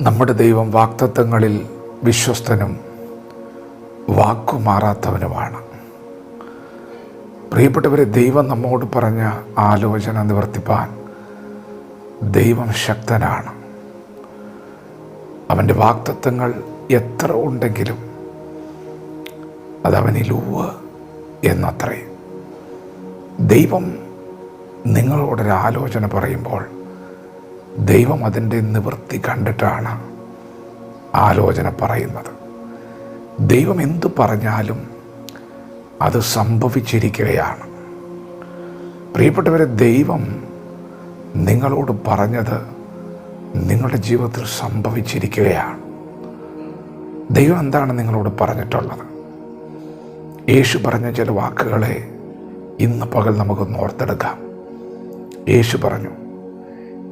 നമ്മുടെ ദൈവം വാക്തത്വങ്ങളിൽ വിശ്വസ്തനും വാക്കുമാറാത്തവനുമാണ്. പ്രിയപ്പെട്ടവരെ ദൈവം നമ്മോട് പറഞ്ഞ ആലോചന നിവർത്തിപ്പാൻ ദൈവം ശക്തനാണ്. അവന്റെ വാക്തത്വങ്ങൾ എത്ര ഉണ്ടെങ്കിലും അതവനിൽ ഉവ് എന്നത്രേ. ദൈവം നിങ്ങളോടൊരു ആലോചന പറയുമ്പോൾ ദൈവം അതിന്റെ നിവൃത്തി കണ്ടിട്ടാണ് ആലോചന പറയുന്നത്. ദൈവം എന്തു പറഞ്ഞാലും അത് സംഭവിച്ചിരിക്കുകയാണ്. പ്രിയപ്പെട്ടവരെ ദൈവം നിങ്ങളോട് പറഞ്ഞത് നിങ്ങളുടെ ജീവിതത്തിൽ സംഭവിച്ചിരിക്കുകയാണ്. ദൈവം എന്താണ് നിങ്ങളോട് പറഞ്ഞിട്ടുള്ളത്? യേശു പറഞ്ഞ ചില വാക്കുകളെ ഇന്ന് പകൽ നമുക്കൊന്ന് ഓർത്തെടുക്കാം. യേശു പറഞ്ഞു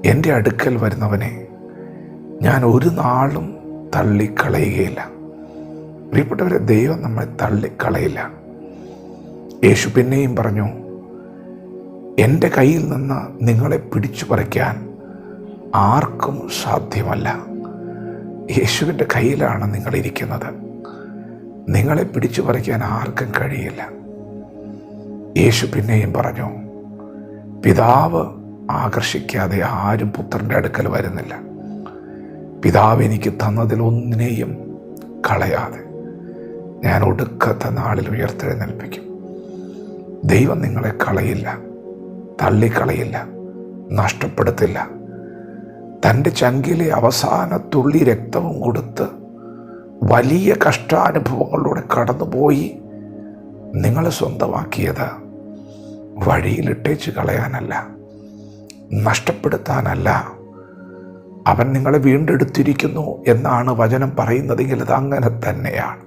എന്റെ അടുക്കൽ വരുന്നവനെ ഞാൻ ഒരു നാളും തള്ളിക്കളയുകയില്ല. പ്രിയപ്പെട്ടവരെ ദൈവം നമ്മെ തള്ളിക്കളയില്ല. യേശു പിന്നെയും പറഞ്ഞു എന്റെ കയ്യിൽ നിന്ന് നിങ്ങളെ പിടിച്ചു പറിക്കാൻ ആർക്കും സാധ്യമല്ല. യേശുവിന്റെ കയ്യിലാണ് നിങ്ങളിരിക്കുന്നത് നിങ്ങളെ പിടിച്ചു പറിക്കാൻ ആർക്കും കഴിയില്ല. യേശു പിന്നെയും പറഞ്ഞു പിതാവ് ആകർഷിക്കാതെ ആരും പുത്രന്റെ അടുക്കൽ വരുന്നില്ല. പിതാവ് എനിക്ക് തന്നതിൽ ഒന്നിനെയും കളയാതെ ഞാൻ ഒടുക്കത്തെ നാളിൽ ഉയർത്തെഴുന്നേൽപ്പിക്കും. ദൈവം നിങ്ങളെ കളയില്ല തള്ളിക്കളയില്ല നഷ്ടപ്പെടുത്തില്ല. തന്റെ ചങ്കിലെ അവസാന തുള്ളി രക്തവും കൊടുത്ത് വലിയ കഷ്ടാനുഭവങ്ങളിലൂടെ കടന്നുപോയി നിങ്ങളെ സ്വന്തമാക്കിയത് വഴിയിലിട്ടേച്ച് കളയാനല്ല. നഷ്ടപ്പെടുത്താനല്ല. അവൻ നിങ്ങളെ വീണ്ടെടുത്തിരിക്കുന്നു എന്നാണ് വചനം പറയുന്നതെങ്കിൽ അത് അങ്ങനെ തന്നെയാണ്.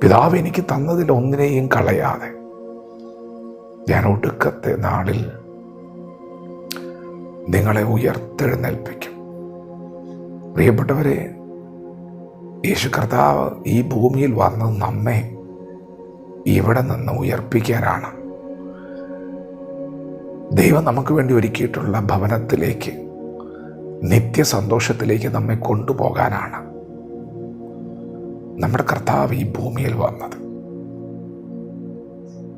പിതാവ് എനിക്ക് തന്നതിൽ ഒന്നിനെയും കളയാതെ ഞാൻ ഒടുക്കത്തെ നാളിൽ നിങ്ങളെ ഉയർത്തെഴുന്നേൽപ്പിക്കും. പ്രിയപ്പെട്ടവരെ യേശു കർത്താവ് ഈ ഭൂമിയിൽ വന്ന് നമ്മെ ഇവിടെ നിന്ന് ഉയർപ്പിക്കാനാണ്. ദൈവം നമുക്ക് വേണ്ടി ഒരുക്കിയിട്ടുള്ള ഭവനത്തിലേക്ക് നിത്യസന്തോഷത്തിലേക്ക് നമ്മെ കൊണ്ടുപോകാനാണ് നമ്മുടെ കർത്താവ് ഈ ഭൂമിയിൽ വന്നത്.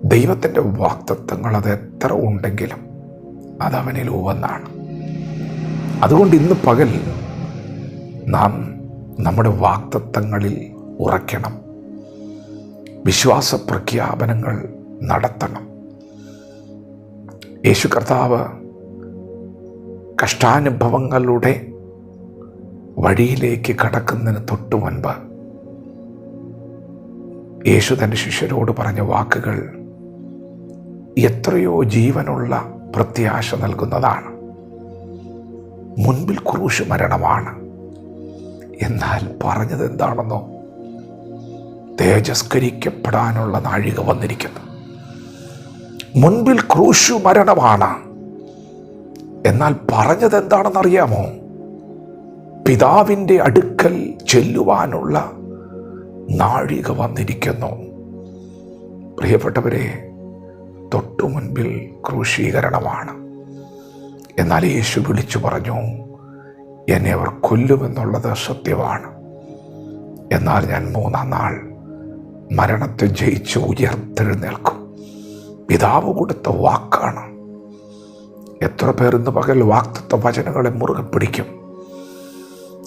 ദൈവത്തിന്റെ വാക്തത്വങ്ങൾ അത് എത്ര ഉണ്ടെങ്കിലും അതവനിൽ ഉവെന്നാണ്. അതുകൊണ്ട് ഇന്ന് പകൽ നാം നമ്മുടെ വാക്തത്വങ്ങളിൽ ഉറയ്ക്കണം. വിശ്വാസ പ്രഖ്യാപനങ്ങൾ നടത്തണം. യേശു കർത്താവ് കഷ്ടാനുഭവങ്ങളുടെ വഴിയിലേക്ക് കടക്കുന്നതിന് തൊട്ടു മുൻപ് യേശു തന്റെ ശിഷ്യരോട് പറഞ്ഞ വാക്കുകൾ എത്രയോ ജീവനുള്ള പ്രത്യാശ നൽകുന്നതാണ്. മുൻപിൽ ക്രൂശ് മരണമാണ്. എന്നാൽ പറഞ്ഞത് എന്താണെന്നോ തേജസ്കരിക്കപ്പെടാനുള്ള നാഴിക വന്നിരിക്കുന്നു. മുൻപിൽ ക്രൂശു മരണമാണ്. എന്നാൽ പറഞ്ഞത് എന്താണെന്നറിയാമോ? പിതാവിന്റെ അടുക്കൽ ചെല്ലുവാനുള്ള നാഴിക വന്നിരിക്കുന്നു. പ്രിയപ്പെട്ടവരെ തൊട്ടു മുൻപിൽ ക്രൂശീകരണമാണ്. എന്നാൽ യേശു വിളിച്ചു പറഞ്ഞു എന്നെ അവർ കൊല്ലുമെന്നുള്ളത് സത്യമാണ്. എന്നാൽ ഞാൻ മൂന്നാം നാൾ മരണത്തെ ജയിച്ച് ഉയർത്തെഴുന്നേൽക്കും. പിതാവ് കൊടുത്ത വാക്കാണ്. എത്ര പേർ ഇന്ന് പകൽ വാക്തത്വ വചനങ്ങളെ മുറുകെ പിടിക്കും.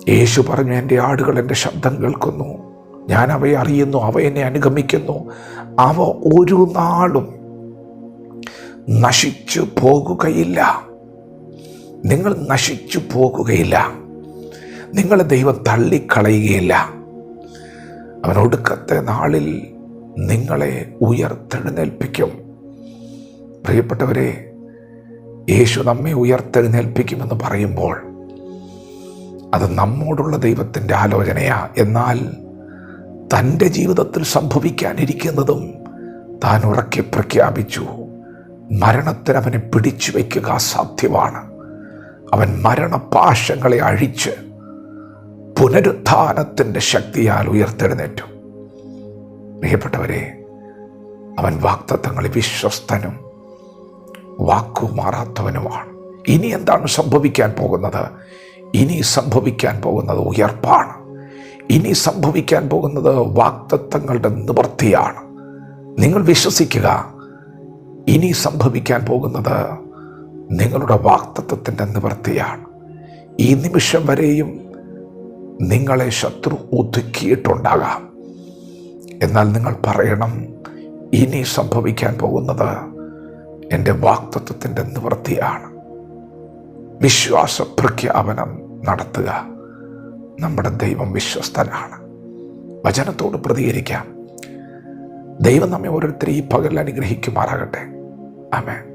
യേശു പറഞ്ഞു എന്റെ ആടുകൾ എന്റെ ശബ്ദം കേൾക്കുന്നു. ഞാൻ അവയെ അറിയുന്നു അവ എന്നെ അനുഗമിക്കുന്നു. അവ ഒരു നാളും നശിച്ചു പോകുകയില്ല. നിങ്ങൾ നശിച്ചു പോകുകയില്ല. നിങ്ങളെ ദൈവം തള്ളിക്കളയുകയില്ല. അവൻ ഒടുക്കത്തെ നാളിൽ നിങ്ങളെ ഉയർത്തെഴുന്നേൽപ്പിക്കും. പ്രിയപ്പെട്ടവരെ യേശു നമ്മെ ഉയർത്തെഴുന്നേൽപ്പിക്കുമെന്ന് പറയുമ്പോൾ അത് നമ്മോടുള്ള ദൈവത്തിന്റെ ആലോചനയാ. എന്നാൽ തന്റെ ജീവിതത്തിൽ സംഭവിക്കാനിരിക്കുന്നതും താൻ ഉറക്കെ പ്രഖ്യാപിച്ചു മരണത്തിന് അവനെ പിടിച്ചു വയ്ക്കുക അസാധ്യമാണ്. അവൻ മരണപാശങ്ങളെ അഴിച്ച് പുനരുത്ഥാനത്തിന്റെ ശക്തിയാൽ ഉയർത്തെഴുന്നേറ്റു. പ്രിയപ്പെട്ടവരെ അവൻ വാക്തത്വങ്ങളിൽ വിശ്വസ്തനും വാക്കു മാറാത്തവനുമാണ്. ഇനി എന്താണ് സംഭവിക്കാൻ പോകുന്നത്? ഇനി സംഭവിക്കാൻ പോകുന്നത് ഉയർപ്പാണ്. ഇനി സംഭവിക്കാൻ പോകുന്നത് വാക്തത്വങ്ങളുടെ നിവൃത്തിയാണ്. നിങ്ങൾ വിശ്വസിക്കുക ഇനി സംഭവിക്കാൻ പോകുന്നത് നിങ്ങളുടെ വാക്തത്വത്തിന്റെ നിവൃത്തിയാണ്. ഈ നിമിഷം വരെയും നിങ്ങളെ ശത്രു ഒതുക്കിയിട്ടുണ്ടാകാം. എന്നാൽ നിങ്ങൾ പറയണം ഇനി സംഭവിക്കാൻ പോകുന്നത് എന്റെ വാക്തത്വത്തിന്റെ നിവൃത്തിയാണ്. വിശ്വാസ പ്രഖ്യാപനം നടത്തുക നമ്മുടെ ദൈവം വിശ്വസ്തനാണ്. വചനത്തോട് പ്രതികരിക്കാം. ദൈവം നമ്മെ ഓരോരുത്തരെയും ഈ പകൽ അനുഗ്രഹിക്കുമാറാകട്ടെ. ആമേൻ.